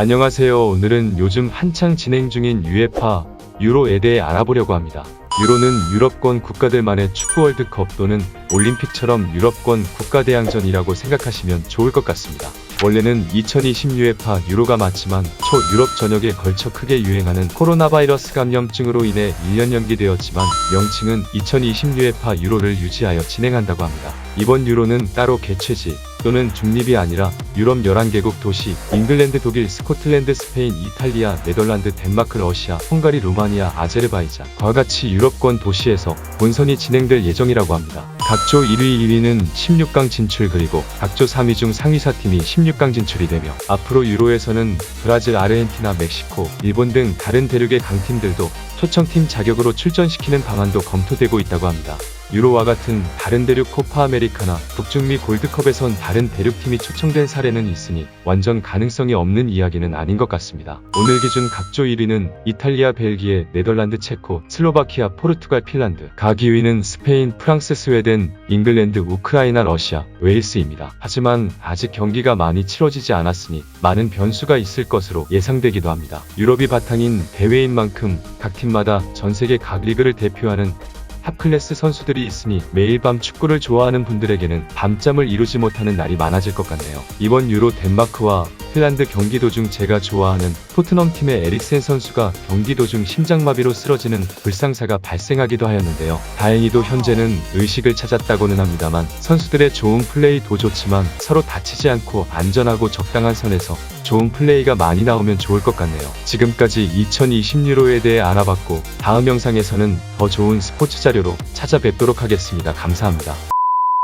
안녕하세요. 오늘은 요즘 한창 진행 중인 유에파 유로에 대해 알아보려고 합니다. 유로는 유럽권 국가들만의 축구 월드컵 또는 올림픽처럼 유럽권 국가대항전이라고 생각하시면 좋을 것 같습니다. 원래는 2020 유에파 유로가 맞지만 초유럽 전역에 걸쳐 크게 유행하는 코로나 바이러스 감염증으로 인해 1년 연기되었지만 명칭은 2020 유에파 유로를 유지하여 진행한다고 합니다. 이번 유로는 따로 개최지 또는 중립이 아니라 유럽 11개국 도시 잉글랜드, 독일, 스코틀랜드, 스페인, 이탈리아, 네덜란드, 덴마크, 러시아, 헝가리, 루마니아, 아제르바이잔 과 같이 유럽권 도시에서 본선이 진행될 예정이라고 합니다. 각조 1위, 2위는 16강 진출 그리고 각조 3위 중 상위 4팀이 16강 진출이 되며 앞으로 유로에서는 브라질, 아르헨티나, 멕시코, 일본 등 다른 대륙의 강팀들도 초청팀 자격으로 출전시키는 방안도 검토되고 있다고 합니다. 유로와 같은 다른 대륙 코파 아메리카나 북중미 골드컵에선 다른 대륙팀이 초청된 사례는 있으니 완전 가능성이 없는 이야기는 아닌 것 같습니다. 오늘 기준 각조 1위는 이탈리아, 벨기에, 네덜란드, 체코, 슬로바키아, 포르투갈, 핀란드, 각 2위는 스페인, 프랑스, 스웨덴, 잉글랜드, 우크라이나, 러시아, 웨일스입니다. 하지만 아직 경기가 많이 치러지지 않았으니 많은 변수가 있을 것으로 예상되기도 합니다. 유럽이 바탕인 대회인 만큼 각 팀마다 전 세계 각 리그를 대표하는 탑클래스 선수들이 있으니 매일 밤 축구를 좋아하는 분들에게는 밤잠을 이루지 못하는 날이 많아질 것 같네요. 이번 유로 덴마크와 핀란드 경기 도중 제가 좋아하는 토트넘 팀의 에릭센 선수가 경기 도중 심장마비로 쓰러지는 불상사가 발생하기도 하였는데요. 다행히도 현재는 의식을 찾았다고는 합니다만 선수들의 좋은 플레이도 좋지만 서로 다치지 않고 안전하고 적당한 선에서 좋은 플레이가 많이 나오면 좋을 것 같네요. 지금까지 2020 유로에 대해 알아봤고 다음 영상에서는 더 좋은 스포츠 자료로 찾아뵙도록 하겠습니다. 감사합니다.